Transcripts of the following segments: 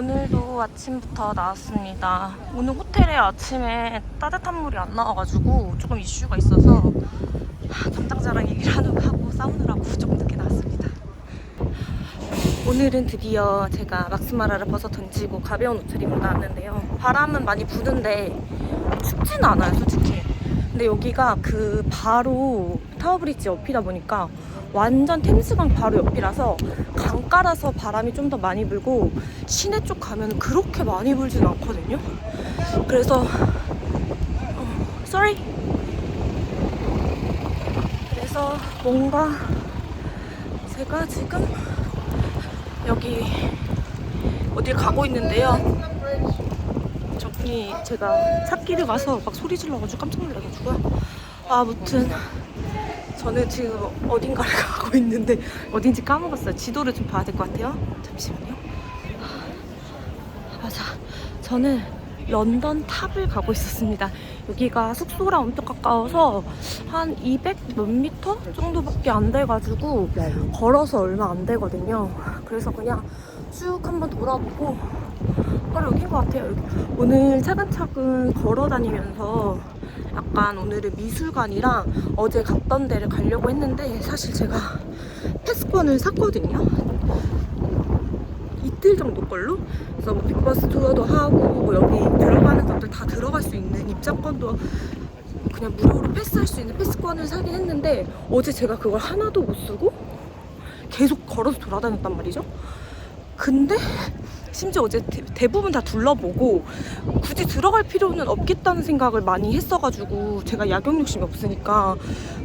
오늘도 아침부터 나왔습니다. 오늘 호텔에 아침에 따뜻한 물이 안 나와가지고 조금 이슈가 있어서 담당 자랑 얘기를 하느라 하고 사우느라고 조금 늦게 나왔습니다. 오늘은 드디어 제가 막스마라를 벗어 던지고 가벼운 옷을 입고 나왔는데요. 바람은 많이 부는데 춥지는 않아요, 솔직히. 근데 여기가 그 바로 타워브리지 옆이다 보니까 완전 템스강 바로 옆이라서 강가라서 바람이 좀 더 많이 불고 시내 쪽 가면 그렇게 많이 불진 않거든요. 그래서 어, sorry. 그래서 뭔가 제가 지금 여기 어딜 가고 있는데요. 저분이 제가 찾기를 가서 막 소리 질러가지고 깜짝 놀라가지고요. 아무튼 저는 지금 어딘가를 가고 있는데 어딘지 까먹었어요. 지도를 좀 봐야 될 것 같아요. 잠시만요. 맞아. 저는 런던 탑을 가고 있었습니다. 여기가 숙소랑 엄청 가까워서 한 200 몇 미터 정도밖에 안 돼가지고 걸어서 얼마 안 되거든요. 그래서 그냥 쭉 한번 돌아보고 바로 여긴 것 같아요. 여기. 오늘 차근차근 걸어 다니면서 약간 오늘은 미술관이랑 어제 갔던 데를 가려고 했는데 사실 제가 패스권을 샀거든요. 이틀 정도 걸로 그래서 뭐 빅버스 투어도 하고 뭐 여기 들어가는 것들 다 들어갈 수 있는 입장권도 그냥 무료로 패스할 수 있는 패스권을 사긴 했는데 어제 제가 그걸 하나도 못 쓰고 계속 걸어서 돌아다녔단 말이죠. 근데 심지어 어제 대, 대부분 다 둘러보고 굳이 들어갈 필요는 없겠다는 생각을 많이 했어가지고 제가 야경 욕심이 없으니까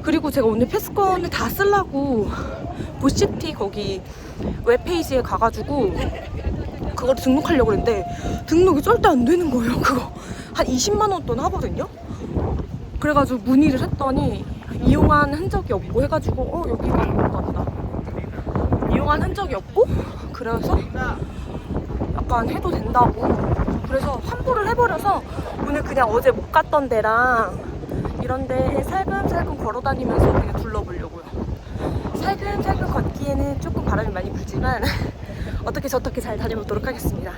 그리고 제가 오늘 패스권을 다 쓰려고 보시티 거기 웹페이지에 가가지고 그걸 등록하려고 했는데 등록이 절대 안 되는 거예요 그거. 한 20만 원 돈 하거든요? 그래가지고 문의를 했더니 이용한 흔적이 없고 해가지고 어 여기가 이용한 흔적이 없고 그래서 약간 해도 된다고. 그래서 환불을 해버려서 오늘 그냥 어제 못 갔던 데랑 이런 데 살금살금 걸어 다니면서 그냥 둘러보려고요. 살금살금 걷기에는 조금 바람이 많이 불지만 어떻게 저렇게 잘 다녀보도록 하겠습니다.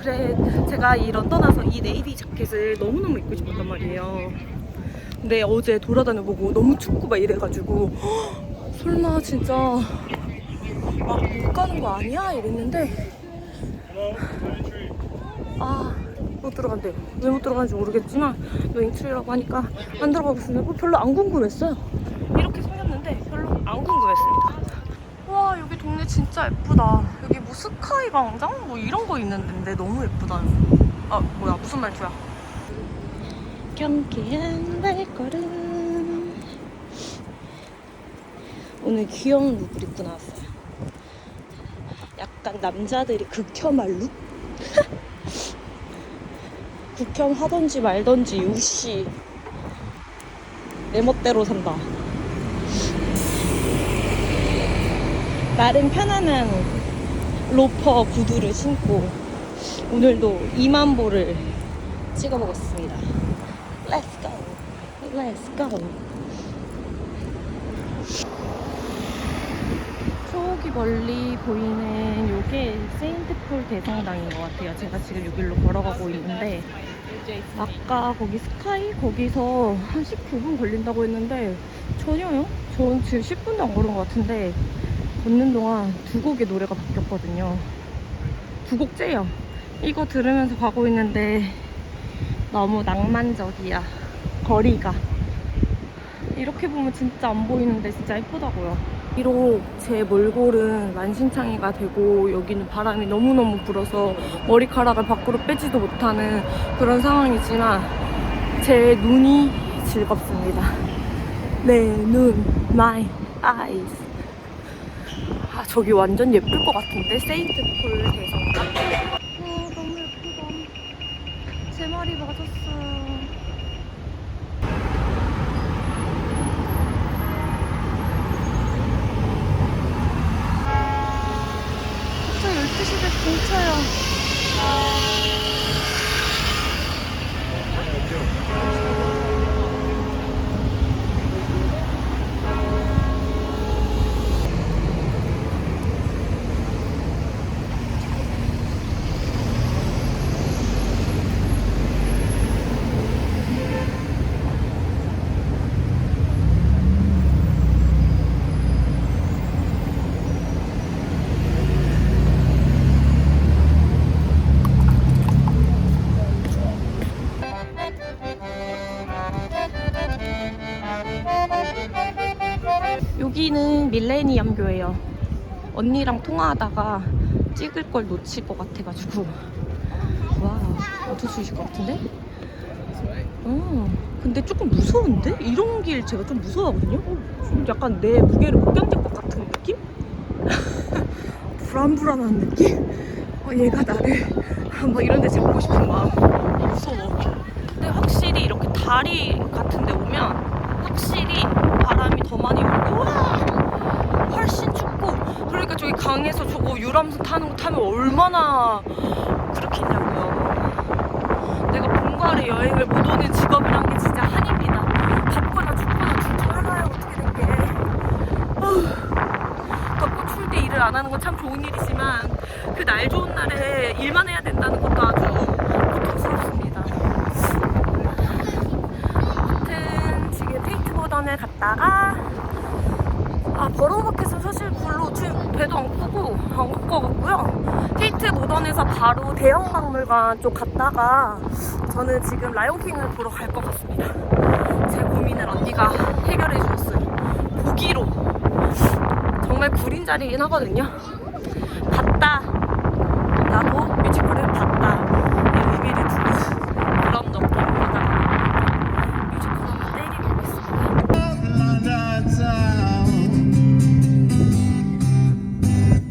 그래 제가 이 런던 와서 이 네이비 자켓을 너무너무 입고 싶었단 말이에요. 근데 어제 돌아다녀보고 너무 춥고 막 이래가지고 헉, 설마 진짜 막 못 가는 거 아니야? 이랬는데 아, 못 들어간대요. 왜 못 들어가는지 모르겠지만, 너 인출이라고 하니까 안 들어가겠습니다. 뭐 별로 안 궁금했어요. 이렇게 생겼는데 별로 안 궁금했습니다. 와, 여기 동네 진짜 예쁘다. 여기 뭐 스카이 광장? 뭐 이런 거 있는데 너무 예쁘다. 아, 뭐야, 무슨 말투야? 경쾌한 발걸음. 오늘 귀여운 룩을 입고 나왔어요. 약간 남자들이 극혐할 룩? 극혐하던지 말던지 유씨. 내 멋대로 산다. 나름 편안한 로퍼 구두를 신고 오늘도 2만 보를 찍어보겠습니다. Let's go. Let's go 저기 멀리 보이는 요게 세인트폴 대성당인 것 같아요. 제가 지금 여기로 걸어가고 있는데 아까 거기 스카이 거기서 한 19분 걸린다고 했는데 전혀요. 전 지금 10분도 안 걸은 것 같은데 걷는 동안 두 곡의 노래가 바뀌었거든요. 두 곡째요. 이거 들으면서 가고 있는데 너무 낭만적이야. 거리가. 이렇게 보면 진짜 안 보이는데 진짜 예쁘다고요. 비록 제 몰골은 만신창이가 되고 여기는 바람이 너무너무 불어서 머리카락을 밖으로 빼지도 못하는 그런 상황이지만 제 눈이 즐겁습니다. 내 눈, my eyes. 아, 저기 완전 예쁠 것 같은데? 세인트폴 대성당? 와, 너무 예쁘다. 제 말이 맞았어요. 저 12시에 공차요. 밀레니엄 교예요. 언니랑 통화하다가 찍을 걸 놓칠 것 같아가지고 와 어쩔 수 있을 것 같은데? 어 근데 조금 무서운데? 이런 길 제가 좀 무서워하거든요? 좀 약간 내 무게를 못 견딜 것 같은 느낌? 불안불안한 느낌? 어, 얘가 나를 막 이런 데 잡고 싶은 마음 무서워 근데 확실히 이렇게 다리 같은 데 오면 확실히 바람이 더 많이 불고 저기 강에서 저거 유람선 타는 거 타면 얼마나 그렇겠냐고요. 내가 본가에 여행을 못 오는 직업이란 게 진짜 한입니다. 덥거나 춥거나 둘중 하나야 어떻게 된게. 덥고 추울 때 일을 안 하는 건 참 좋은 일이지만 그 날 좋은 날에 일만 해야 된다는 것도 아주 고통스럽습니다 아무튼 지금 테이트 보던을 갔다가 아 버러우마켓은 사실 별로 지금 배도 안 고고 안 갈 것 같고요 테이트 모던에서 바로 대형 박물관 쪽 갔다가 저는 지금 라이온킹을 보러 갈 것 같습니다. 제 고민을 언니가 해결해 주셨어요 보기로. 정말 구린 자리긴 하거든요. 봤다. 나도 뮤지컬을 봤다. 이 의미를 두고 그런 오겠습니다.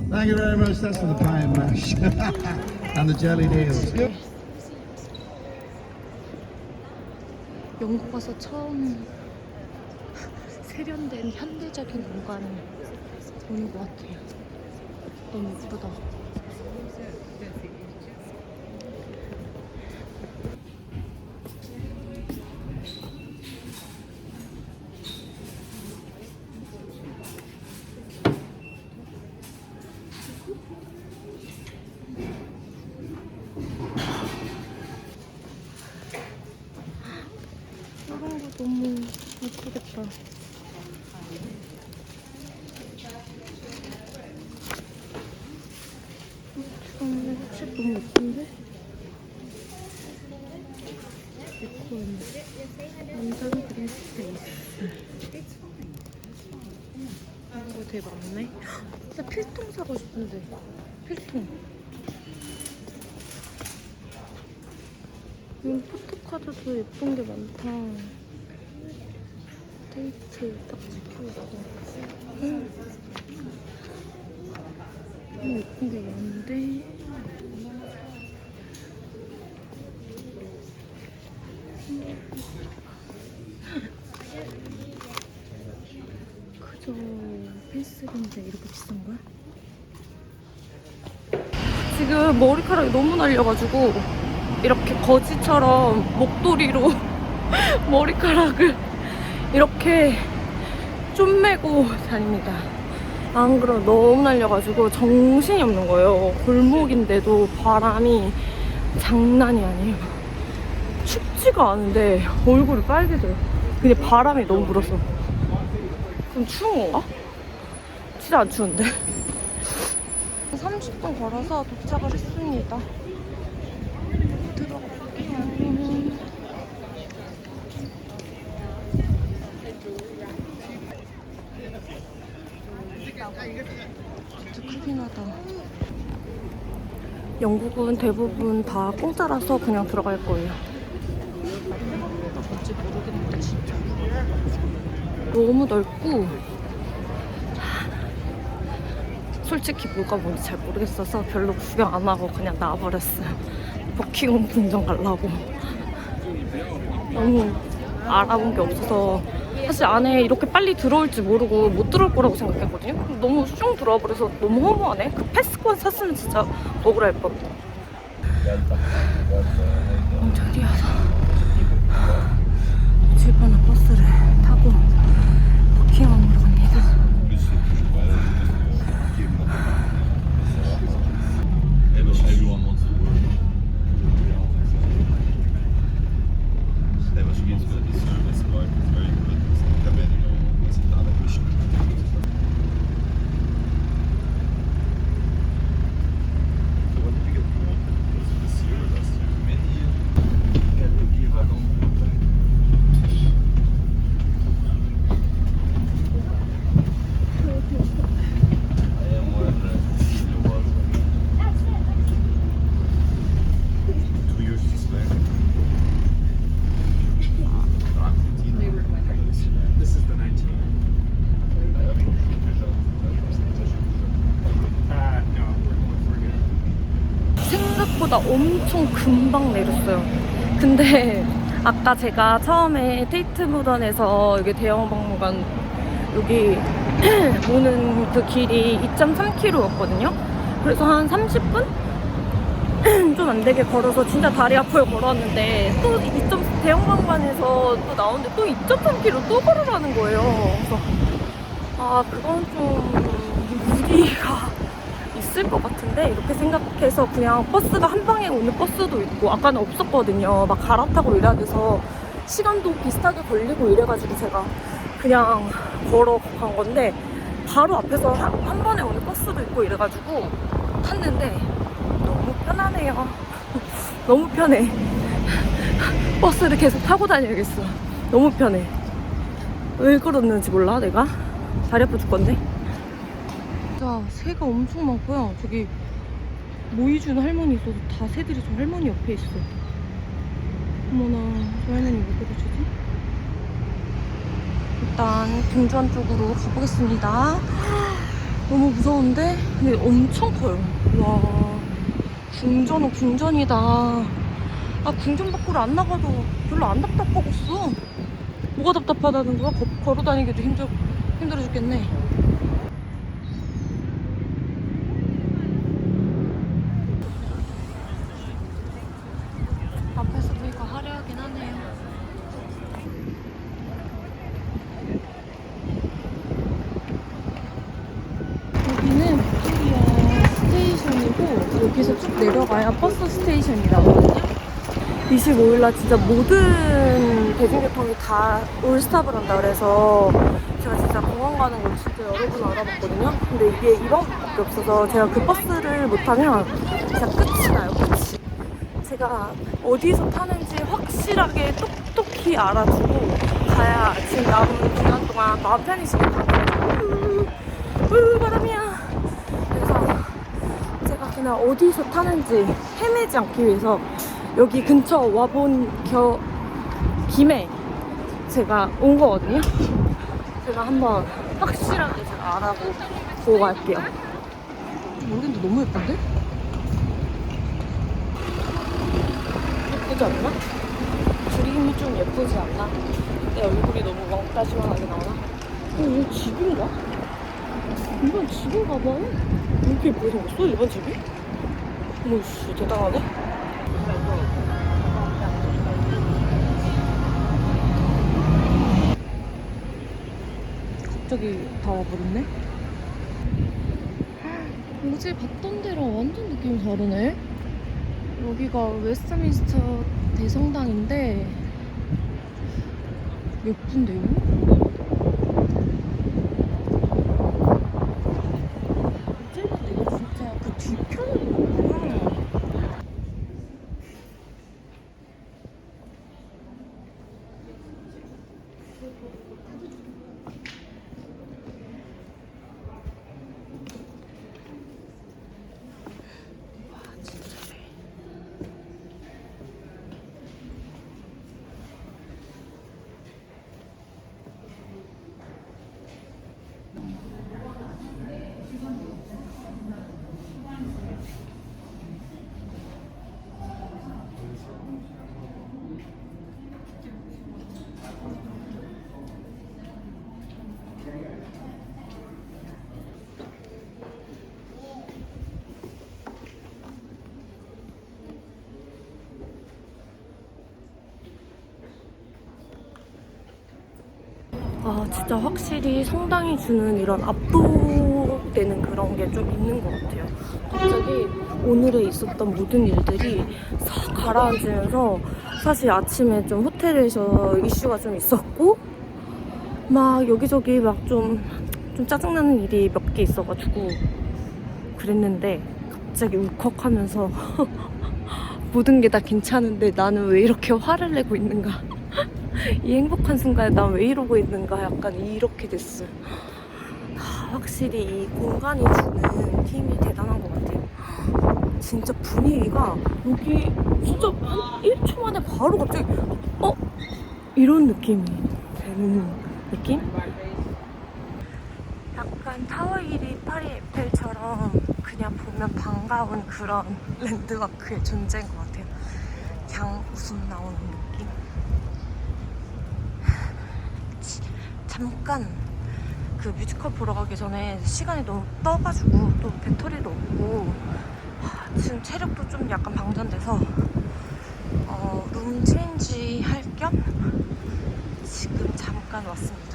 Thank you very much. That's for the pie and mash and the jellied eels. 영국 와서 처음 세련된 현대적인 공간을 보는 것 같아요. 너무 예쁘다. 너무 예쁘겠다. 이건 색깔 너무 예쁜데? 완전 그린 스페이스 이거 되게 많네. 나 필통 사고 싶은데. 필통. 이 포토카드도 예쁜 게 많다 데이트 딱 찍혀있고 음. 너무 예쁜 게 많은데 그저 펜슬인데 이렇게 비싼 거야? 지금 머리카락이 너무 날려가지고 이렇게 거지처럼 목도리로 머리카락을 이렇게 좀매고 다닙니다. 안 그럼 너무 날려가지고 정신이 없는 거예요. 골목인데도 바람이 장난이 아니에요. 춥지가 않은데 얼굴이 빨개져요. 근데 바람이 너무 불어서. 좀 추운 건가? 진짜 안 추운데. 30분 걸어서 도착을 했습니다. 들어가 볼게요. 진짜 크긴 하다. 영국은 대부분 다 공짜라서 그냥 들어갈 거예요. 너무 넓고 솔직히 뭐가 뭔지 잘 모르겠어서 별로 구경 안 하고 그냥 나와버렸어요. 버킹엄 궁전 가려고. 너무 알아본 게 없어서 사실 안에 이렇게 빨리 들어올지 모르고 못 들어올 거라고 생각했거든요. 너무 슝 들어와 버려서 너무 허무하네. 그 패스권 샀으면 진짜 억울할 뻔. 엄청 뛰어서 질뻔한 버스를 타고 생각보다 엄청 금방 내렸어요. 근데 아까 제가 처음에 테이트 모던에서 여기 대형 박물관 여기 오는 그 길이 2.3km였거든요. 그래서 한 30분? 좀 안 되게 걸어서 진짜 다리 아파요 걸었는데 또 2. 대형광관에서 또 나오는데 또 2.3km 또 걸으라는 거예요. 그래서 아 그건 좀 무리가 있을 것 같은데 이렇게 생각해서 그냥 버스가 한 방에 오는 버스도 있고 아까는 없었거든요. 막 갈아타고 이래야 돼서 시간도 비슷하게 걸리고 이래가지고 제가 그냥 걸어간 건데 바로 앞에서 한, 한 번에 오는 버스도 있고 이래가지고 탔는데 너무 편하네요. 너무 편해. 버스를 계속 타고 다녀야겠어. 너무 편해. 왜 그러는지 몰라, 내가. 다리 아파 죽건데. 새가 엄청 많고요. 저기 모이 준 할머니 있어도 다 새들이 저 할머니 옆에 있어. 어머나, 저 할머니 왜 그러시지? 일단 금주한 쪽으로 가보겠습니다. 너무 무서운데? 근데 엄청 커요. 와, 궁전은 궁전이다. 아, 궁전 밖으로 안 나가도 별로 안 답답하겠어. 뭐가 답답하다는 거야? 거- 걸어 다니기도 힘들, 힘들어 죽겠네. 앞에서 보니까 화려하긴 하네요. 여기는 빅토리아 스테이션이고 여기서 쭉 내려가야 버스 스테이션이 나거든요. 25일날 진짜 모든 대중교통이 다 올스탑을 한다 그래서 제가 진짜 공항 가는 걸 진짜 여러 번 알아봤거든요. 근데 이게 이번밖에 없어서 제가 그 버스를 못 타면 진짜 끝이 나요, 끝이. 제가 어디서 타는지 확실하게 똑똑히 알아주고 가야 지금 남은 기간 동안 마음 편히 것 같아요. 으, 바람이야. 그래서 제가 그냥 어디서 타는지 헤매지 않기 위해서 여기 근처 와본 겨, 김에 제가 온 거거든요. 제가 한번 확실하게 제가 알아보고 갈게요. 모르겠는데 너무 예쁜데? 예쁘지 않나? 그림이 좀 예쁘지 않나? 내 얼굴이 너무 왕따 시원하게 나오나? 어, 이거 집인가? 이건 집인가 봐요. 왜 이렇게 예쁘게 생겼어? 일반 집이? 어머, 씨, 대단하네. 갑자기 다 와버렸네? 어제 봤던 데랑 완전 느낌이 다르네? 여기가 웨스트민스터 대성당인데 예쁜데요? 아 진짜 확실히 성당이 주는 이런 압도되는 그런 게 좀 있는 것 같아요. 갑자기 오늘에 있었던 모든 일들이 싹 가라앉으면서 사실 아침에 좀 호텔에서 이슈가 좀 있었고 막 여기저기 막좀좀 짜증나는 일이 몇 개 있어가지고 그랬는데 갑자기 울컥하면서 모든 게 다 괜찮은데 나는 왜 이렇게 화를 내고 있는가 이 행복한 순간에 난 왜 이러고 있는가 약간 이렇게 됐어요. 아, 확실히 이 공간이 주는 힘이 대단한 것 같아요. 진짜 분위기가 여기 진짜 한 1초 만에 바로 갑자기 어? 이런 느낌이 되는 느낌? 약간 타워 1이 파리 에펠처럼 그 그냥 보면 반가운 그런 랜드마크의 존재인 것 같아요. 그냥 웃음 나오는 느낌. 잠깐 그 뮤지컬 보러 가기 전에 시간이 너무 떠가지고 또 배터리도 없고 하, 지금 체력도 좀 약간 방전돼서 어, 룸 체인지 할 겸 지금 잠깐 왔습니다.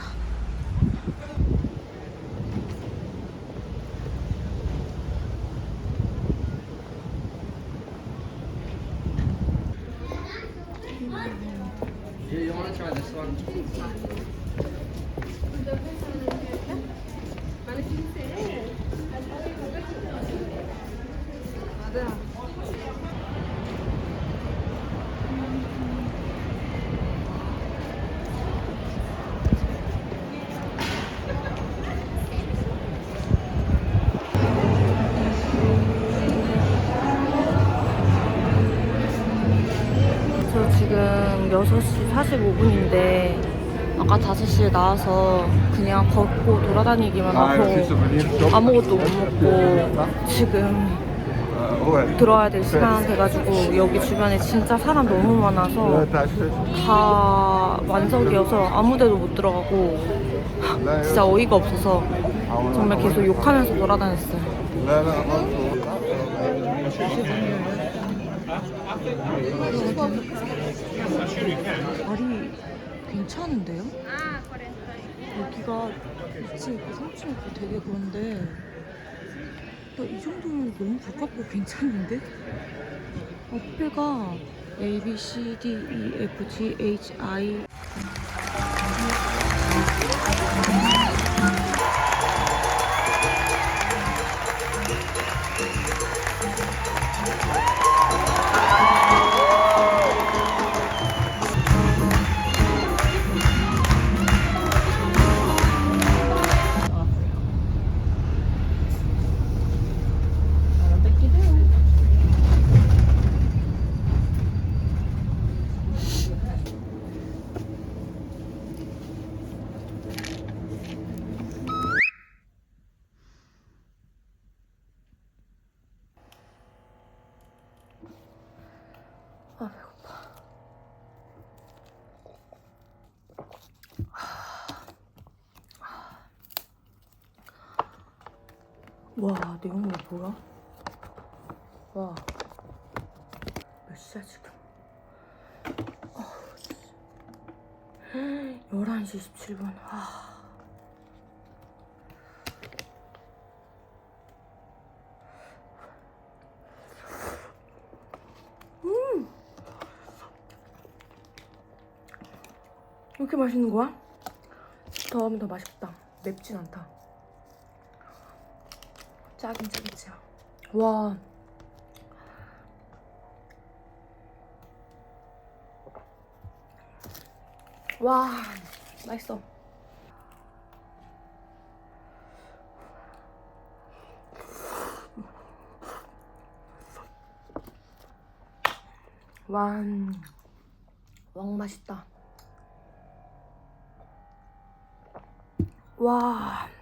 One? 저 5시에 나와서 그냥 걷고 돌아다니기만 하고 아무것도 못 먹고 지금 들어와야 될 시간 돼가지고 여기 주변에 진짜 사람 너무 많아서 다 완석이어서 아무 데도 못 들어가고 진짜 어이가 없어서 정말 계속 욕하면서 돌아다녔어요. 자리 괜찮은데요? 여기가 2층 있고 3층 있고 되게 그런데 나 이 정도면 너무 가깝고 괜찮은데? 앞에가 A, B, C, D, E, F, G, H, I 와 내용물 뭐야? 와 몇 시야 지금? 어우, 씨. 11시 27분 아. 이렇게 맛있는 거야? 더 하면 더 맛있다. 맵진 않다. 짜긴 짜겠지. 와. 와, 맛있어. 와, 왕 맛있다. 와.